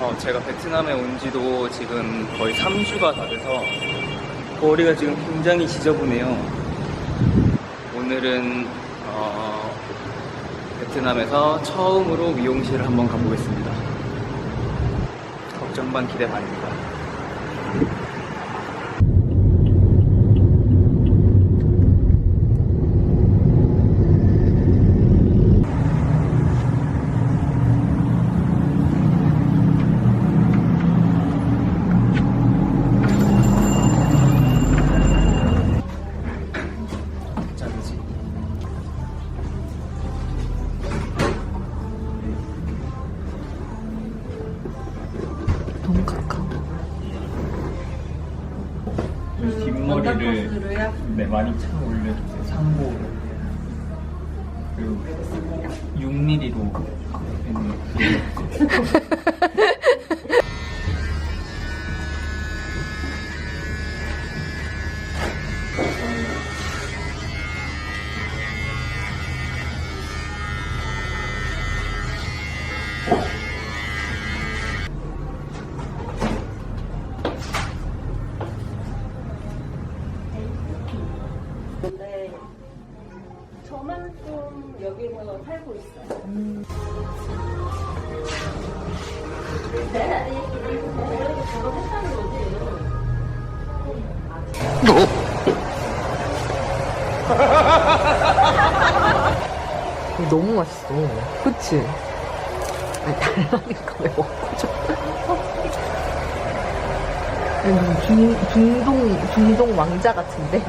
어, 제가 베트남에 온 지도 지금 거의 3주가 다 돼서 머리가 지금 굉장히 지저분해요. 오늘은 어, 베트남에서 처음으로 미용실을 한번 가보겠습니다. 걱정 반 기대 반입니다. 뒷머리를 네, 많이 차 올려주세요. 상고로. 그리고 6mm로 근데 저만 좀 여기서 살고 있어요. 저거 했다는 거지. 너무 맛있어. 그치? 아니, 달라니까 왜 먹고 줘? 아니, 중, 중동, 중동 왕자 같은데?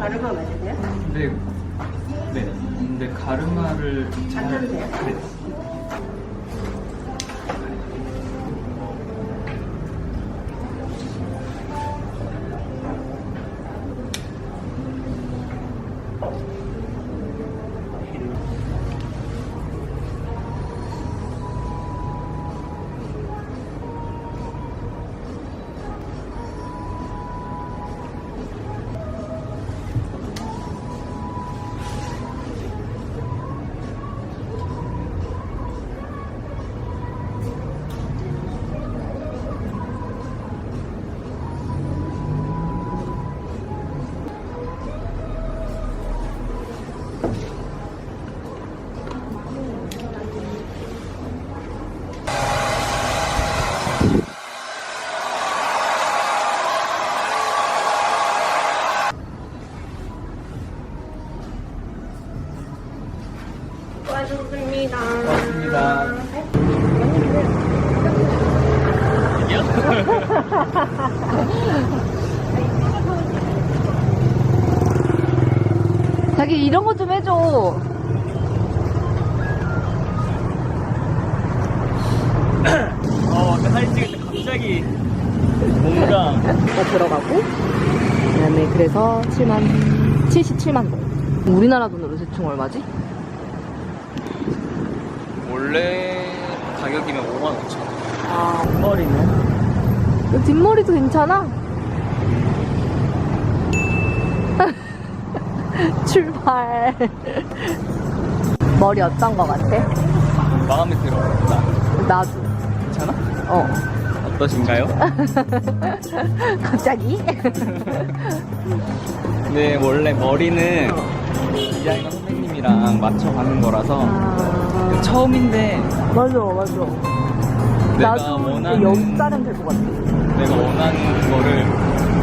가르마 맞으세요? 근데 네. 근데 가르마를 잘 괜찮으세요? 네. 고하셨습니다. 고맙습니다. 자기 이런 거 좀 해줘. 어, 근데 사진 찍을 때 갑자기 뭔가 다 들어가고 그다음에 그래서 7만 77만 동. 우리나라 돈으로 대충 얼마지? 원래 가격이면 5만 5천 원. 아 머리는? 뒷머리도 괜찮아. 출발. 머리 어떤 거 같아? 마음에 들어. 나 나도. 괜찮아? 어. 어떠신가요? 갑자기? 네, 원래 머리는 디자이너 선생님이랑 맞춰가는 거라서 아, 처음인데 맞아, 맞아. 내가 나도 원하는 여기 짜면 될것 같아. 내가 원하는 거를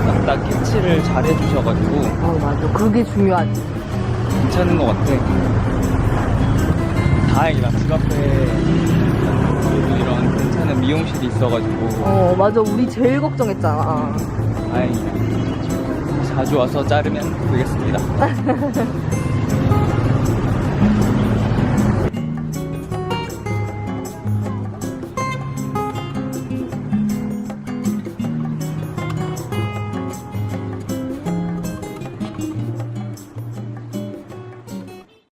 딱딱 캐치를 잘 해주셔가지고 어, 맞아. 그게 중요하지. 괜찮은 것 같아. 다행이다. 집 앞에 이런 괜찮은 미용실이 있어가지고 어, 맞아. 우리 제일 걱정했잖아. 다행이다. 자주 와서 자르면 되겠습니다.